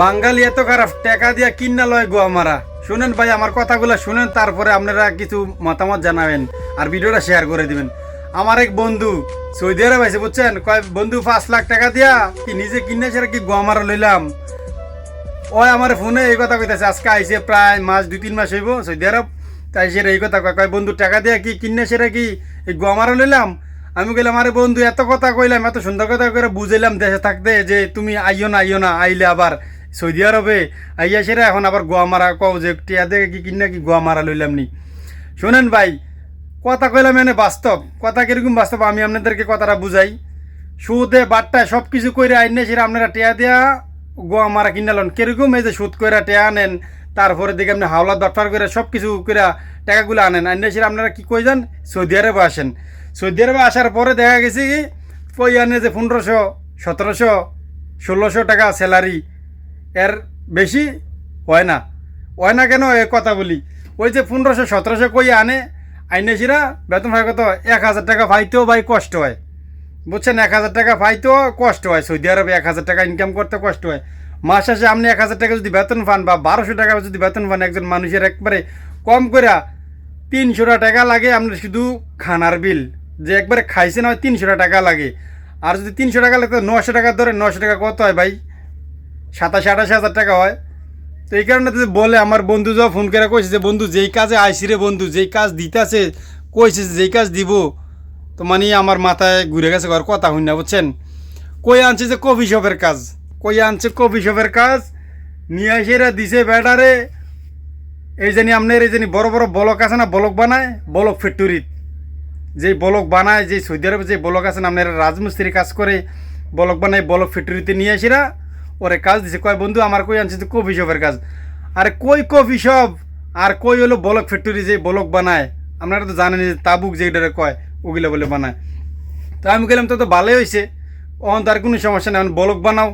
বাঙালি এত খারাপ, টাকা দিয়া কিন্না লয় গো আমারা। শুনেন ভাই, আমার কথাগুলো শুনেন, তারপরে আপনারা কিছু মতামত জানাবেন আর ভিডিওটা শেয়ার করে দিবেন। আমার এক বন্ধু সৌদি আরব আছে, বুঝছেন? কয়, বন্ধু, পাঁচ লাখ টাকা দিয়া কি নিজে কিনে সেটা কি গো আমারা লইলাম? ওই আমার ফোনে এই কথা কইতাছে, আজকে আইসে প্রায় মাস, দুই, তিন মাস হইব সৌদি আরব। তাই সে এই কথা কয় কয়, বন্ধু, টাকা দিয়ে কি কিনে সেটা কি এই গোয়ামারও লইলাম? আমি কইলাম, আরে বন্ধু, এত কথা কইলাম, এত সুন্দর কথা করে বুঝাইলাম দেশে থাকতে যে তুমি আইও না আইও না, আইলে আবার সৌদি আরবে আইয়া সেরা, এখন আবার গোয়া মারা, কও যে টিয়া দেখে কি কিনে কি গোয়া মারা লইলাম নি। শোনেন ভাই, কথা কইলাম এনে বাস্তব, কথা কীরকম বাস্তব আমি আপনাদেরকে কথাটা বুঝাই। সুদে, বাট্টায় সব কিছু করে আইনে সেটা আপনারা টেয়া দেয়া গোয়া মারা কিনালন কীরকম এই যে সুদ করে টেয়া আনেন, তারপরে দেখে আপনি হাওলাত বাট্টার করে সব কিছু করে টাকাগুলো আনেন। আইনে সেটা আপনারা কি কই যান? সৌদি আরবে আসেন। সৌদি আরবে আসার পরে দেখা গেছে কি, কই আনে যে পনেরোশো, সতেরোশো, ষোলোশো টাকা স্যালারি এর বেশি হয় না। হয় না কেন? এ কথা বলি। ওই যে পনেরোশো সতেরোশো কই আনে আইনে সেরা বেতন হয় কত? এক হাজার টাকা পাইতেও ভাই কষ্ট হয়। বুঝছেন? এক হাজার টাকা পাইতেও কষ্ট হয়। সৌদি আরবে এক হাজার টাকা ইনকাম করতে কষ্ট হয়। মাস শেষে আপনি এক হাজার টাকা যদি বেতন পান বা বারোশো টাকা যদি বেতন পান একজন মানুষের একবারে কম করে তিনশোটা টাকা লাগে, আপনার শুধু খানার বিল। যে একবারে খাইছে না হয় তিনশোটা টাকা লাগে। আর যদি তিনশো টাকা লাগে, তো নশো টাকা ধরে নশো টাকা কত হয় ভাই? সাতাশ আঠাশ হাজার টাকা হয়। তো এই কারণে বলে, আমার বন্ধু যা ফোন করে কইছে যে, বন্ধু, যেই কাজে আইসি রে বন্ধু, যেই কাজ দিতেছে, কইছে যে, যেই কাজ দিব। তো মানে আমার মাথায় ঘুরে গেছে, ঘর কথা হই না, বুঝছেন? কই আনছে যে, কফি শপের কাজ। কই আনছে কফি শপের কাজ, নিয়ে এসে দিছে ব্যাটারে। এই জানি আপনার এই জানি বড় বড় বলক আছে না, বলক বানায়, বলক ফ্যাক্টরিত। যেই বলক বানায় যে সৌদি আরবে যে বলক আছে না আপনার রাজমিস্ত্রি কাজ করে, বলক বানায়, বলক ফ্যাক্টরিতে নিয়ে আসিরা ওরে কাজ দিছে। কয়, বন্ধু, আমার কই আনছে কফি শপের কাজ। আরে, কই কফি শপ? আর কই হলো বলক ফ্যাক্টরি যে বলক বানায়? আপনারা তো জানেন যে তাবুক যেটারে কয়, ওগুলো বলে বানায়। তো আমি গেলাম তো তো ভালোই হয়েছে অহন তার কোনো সমস্যা নেই। বলক বানাও।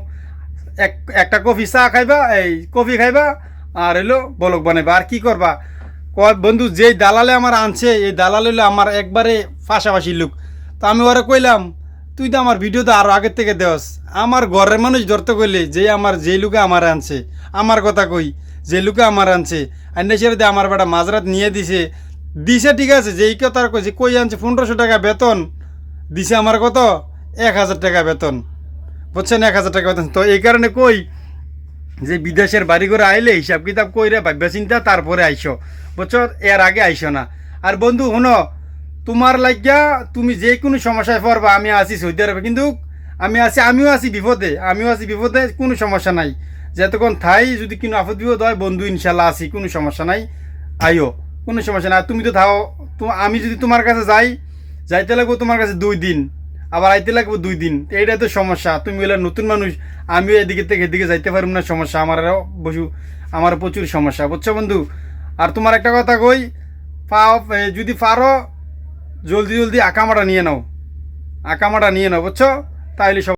এক, একটা কফি চা খাইবা, এই কফি খাইবা, আর এলো বলক বানাইবা। আর কি করবা? কয়, বন্ধু, যেই দালালে আমার আনছে, এই দালাল হইল আমার একবারে পাশাপাশি লোক। তো আমি ওরা কইলাম তুই তো আমার ভিডিও তো আরও আগের থেকে দেওস। আমার ঘরের মানুষ ধরতে কইলে যে আমার যে লোকে আমার আনছে, আমার কথা কই, যে লোকে আমার আনছে, আইনে সেরে আমার বেটা মাঝরাত নিয়ে দিছে দিছে ঠিক আছে, যেই কথা কইছে কই আনছে, পনেরোশো টাকা বেতন, দিছে আমার কত? এক হাজার টাকা বেতন। বুঝছেন? এক হাজার টাকা বেতন। তো এই কারণে কই, যে বিদেশের বাড়ি করে আইলে হিসাব কিতাব কইরে ভাব্য চিন্তা, তারপরে আইসো। বুঝছ? এর আগে আইসো না। আর বন্ধু, শুনো তোমার লাগিয়া তুমি যে কোনো সমস্যায় পড়বা আমি আছি সৌদি আরবে। কিন্তু আমি আছি আমিও আছি বিপদে আমিও আছি বিপদে কোনো সমস্যা নাই। যতক্ষণ থাই যদি কোনো আপদ বিপদ হয় বন্ধু ইনশাল্লাহ আছি কোনো সমস্যা নাই। আইও কোনো সমস্যা নাই। তুমি তো থাও আমি যদি তোমার কাছে যাই যাইতে লাগবো তোমার কাছে দুই দিন আবার আইতে লাগবো দুই দিন। এইটাই তো সমস্যা। তুমি হলে নতুন মানুষ আমিও এদিকে থেকে এদিকে যাইতে পারব না সমস্যা। আমার বসু আমার প্রচুর সমস্যা। বুঝছ বন্ধু? আর তোমার একটা কথা কই এ, যদি পারো জলদি জলদি আঁকামাটা নিয়ে নাও। আঁকামাটা নিয়ে নাও বুঝছ? তাইলে সব